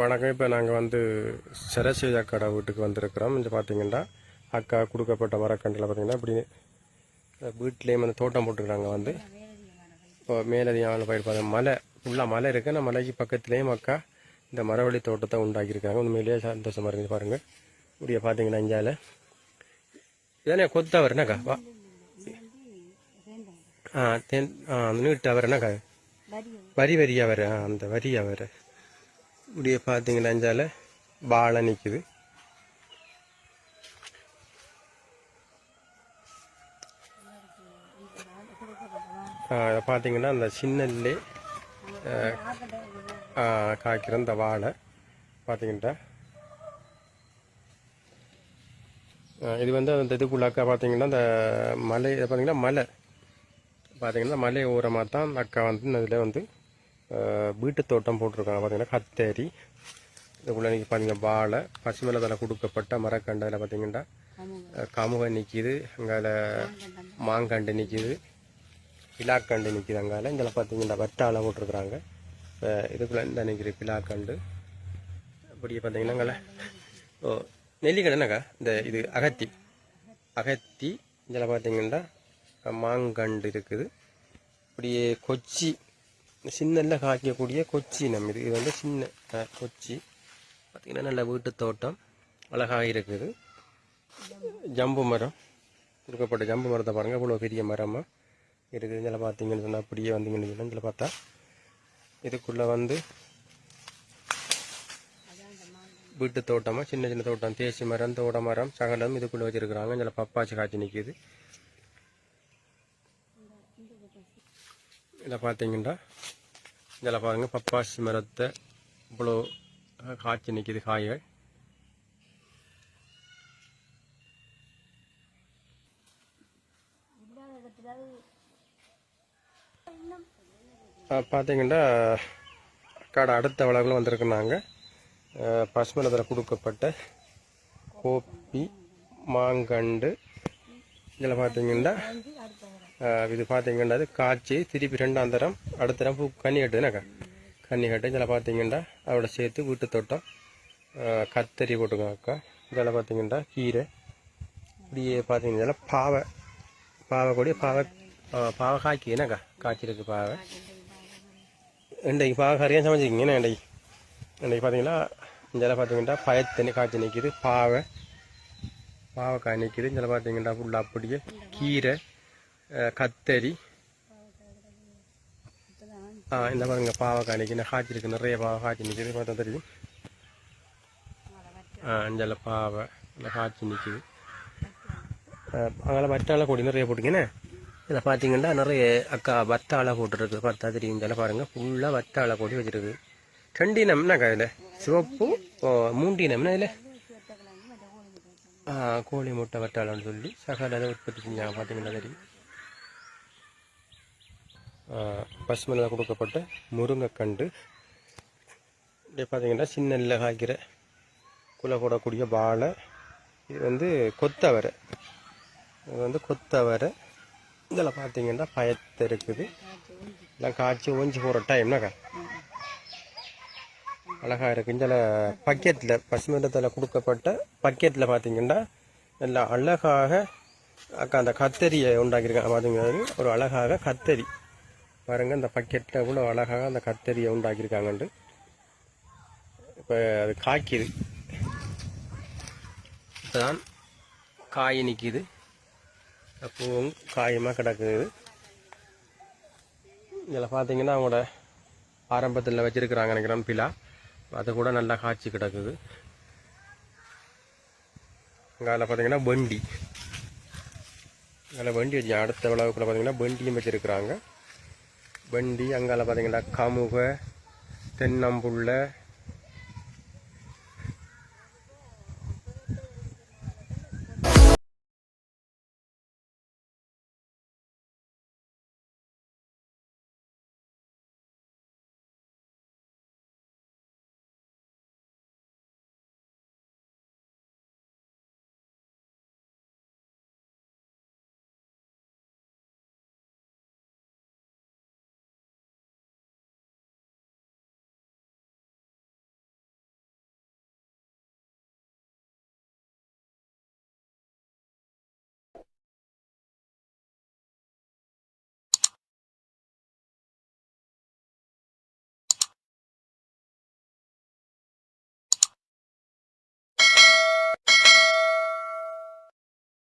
வணக்கம். இப்போ நாங்கள் வந்து சரஸ்வதி அக்காடா வீட்டுக்கு வந்திருக்கிறோம். இங்கே பார்த்தீங்கன்னா அக்கா கொடுக்கப்பட்ட மரக்கண்டில் பார்த்தீங்கன்னா இப்படி வீட்லேயும் வந்து தோட்டம் போட்டுருக்காங்க வந்து. இப்போ மேலதிகமான பயிர் பார்த்தா மலை ஃபுல்லாக மலை இருக்கு. அந்த மலைக்கு பக்கத்துலேயும் அக்கா இந்த மரவள்ளி தோட்டத்தை உண்டாக்கியிருக்காங்க. உண்மையிலேயே சந்தோஷமாக இருக்குது பாருங்கள் இப்படியே பார்த்தீங்கன்னா இஞ்சால. இதானே கொத்தவர் என்னக்கா? வா. ஆ தென் ஆ நீட்டவர் என்னக்கா? வரி. வரியாக வர அந்த வரியாக வர இப்படியே பார்த்தீங்கன்னா அஞ்சால? வாழை நிற்குது பார்த்தீங்கன்னா அந்த சின்னல்லே காய்க்கிற அந்த வாழை. பார்த்தீங்கன்னா இது வந்து அந்த இதுக்குள்ளாக்க பார்த்தீங்கன்னா அந்த மலை பார்த்தீங்கன்னா மலை. பார்த்தீங்கன்னா மலை ஓரமாக தான் அந்த அக்கா வந்து அதில் வந்து வீட்டு தோட்டம் போட்டிருக்காங்க. பார்த்தீங்கன்னா கத்தேரி. இதுக்குள்ள நீங்கள் பார்த்தீங்கன்னா வாழை பசுமையில் அதில் கொடுக்கப்பட்ட மரக்கண்டில் பார்த்தீங்கன்னா அஹ், கமுக நிற்கிது அங்கால மாங்கண்டு நிற்கிது பிலாக்கண்டு நிற்கிது அங்கால இங்கே பார்த்தீங்கன்னா வட்டால போட்டிருக்கிறாங்க. இப்போ இதுக்குள்ளே இந்த நிற்கிற பிலாக்கண்டு அப்படியே பார்த்தீங்கன்னா அங்கால ஓ நெல்லிக்கடை என்னக்கா இந்த இது அகத்தி. அகத்தி. இதில் பார்த்தீங்கன்னா மாங்கண்டு இருக்குது. இப்படியே கொச்சி சின்னல்ல காய்க்கக்கூடிய கொச்சி நம்ம இது இது வந்து சின்ன கொச்சி. பார்த்திங்கன்னா நல்ல வீட்டு தோட்டம் அழகாக இருக்குது. ஜம்பு மரம் கொடுக்கப்பட்ட ஜம்பு மரத்தை பாருங்கள் இவ்வளோ பெரிய மரமாக இருக்குது. இதில் பார்த்தீங்கன்னு சொன்னால் அப்படியே வந்தீங்கன்னு சொன்னால் இதில் பார்த்தா இதுக்குள்ளே வந்து வீட்டு தோட்டமாக சின்ன சின்ன தோட்டம் தேசி மரம் தோட மரம் சகலம் இதுக்குள்ளே வச்சுருக்குறாங்க. இதில் பப்பாச்சி காய்ச்சி நிற்கிது இதில் பார்த்தீங்கன்னா இதில் பாருங்கள் பப்பாசி மரத்தை இவ்வளோ காய்ச்சி நிற்கிது காய்கள் பார்த்தீங்கன்னா கடை அடுத்த வளங்களும் வந்திருக்குனாங்க. பசுமலத்தில் கொடுக்கப்பட்ட கோப்பி மாங்கண்டு இதில் பார்த்தீங்கன்னா இது பார்த்தீங்கன்னா காய்ச்சி திருப்பி ரெண்டாம் தரம் அடுத்த தரம் பூ கன்னி கட்டுதுனாக்கா. கன்னி கட்டு இதில் பார்த்தீங்கன்னா அதோட சேர்த்து வீட்டு தோட்டம் கத்தரி போட்டுக்கோங்கக்கா. இதில் பார்த்தீங்கன்னா கீரை இப்படியே பார்த்தீங்கன்னா இதெல்லாம் பாவை பாவை கூட பாவை பாவை காய்க்கினாக்கா காய்ச்சிருக்கு பாவை. இன்றைக்கு பாவை கறியாக சமைச்சிக்கிங்கண்ணா என்ன இன்றைக்கு? இன்றைக்கு பார்த்தீங்கன்னா இதில் பார்த்தீங்கன்னா பயத்தண்ணி காய்ச்சி நிற்கிது பாவை. பாவைக்காய் நிற்கிது இதில் பார்த்தீங்கன்னா ஃபுல்லாக அப்படியே கீரை கத்தரி ஆ இந்த பாருங்க பாவக்காய் நிற்கிது காய்ச்சிருக்கு நிறைய பாவை காய்ச்சி நிற்கிது பார்த்தா தெரியுது ஆ அஞ்சல பாவை இந்த காய்ச்சி நிற்கிது அங்கே வட்டாள கொடி நிறைய போட்டுங்கண்ணே இதில் பார்த்தீங்கன்னா நிறைய அக்கா வத்தாழை போட்டுருக்கு பார்த்தா தெரியும் இதில் பாருங்கள் ஃபுல்லாக வத்தாழை கொடி வச்சுருக்கு ரெண்டு இனம்னாக்கா இதில் சிவப்பு ஓ, மூன்று இனம்னா இதில் கோழி முட்டை வட்டாளன்னு சொல்லி சகல உற்பத்தி செஞ்சாங்க பார்த்தீங்கன்னா தெரியும் பசுமலையில் கொடுக்கப்பட்ட முருங்கைக்கண்டு. இப்படி பார்த்தீங்கன்னா சின்ன நெல்லில் காய்க்கிற குலை போடக்கூடிய வாழை. இது வந்து கொத்தவரை. இது வந்து கொத்தவரை. இதில் பார்த்தீங்கன்னா பயத்தை இருக்குது. எல்லாம் காய்ச்சி ஓஞ்சி போகிற டைம்னாக்கா அழகாக இருக்குது இதில் பக்கெட்டில் பசுமரத்தில் கொடுக்கப்பட்ட பக்கெட்டில் பார்த்தீங்கன்னா நல்லா அழகாக அக்கா அந்த கத்தரியை உண்டாக்கியிருக்காங்க. பார்த்தீங்கன்னா ஒரு அழகாக கத்தரி. பாருங்கள் இந்த பக்கெட்டில் கூட அழகாக அந்த கத்தரியை உண்டாக்கியிருக்காங்கன்ட்டு இப்போ அது காய்க்குது. இப்போதான் காய் நிற்கிது பூவும் காயமாக கிடக்குது. இதில் பார்த்தீங்கன்னா அவங்களோட ஆரம்பத்தில் வச்சுருக்கிறாங்க நினைக்கிறேன் பிலா. அது கூட நல்லா காய்ச்சி கிடக்குது. அங்கே பார்த்தீங்கன்னா வண்டி. அதில் வண்டி வச்சு அடுத்த விளவுக்குள்ள பார்த்தீங்கன்னா வண்டியும் வச்சுருக்குறாங்க. வண்டி அங்கால பார்த்தீங்கன்னா கமுக தென்னம்புள்ள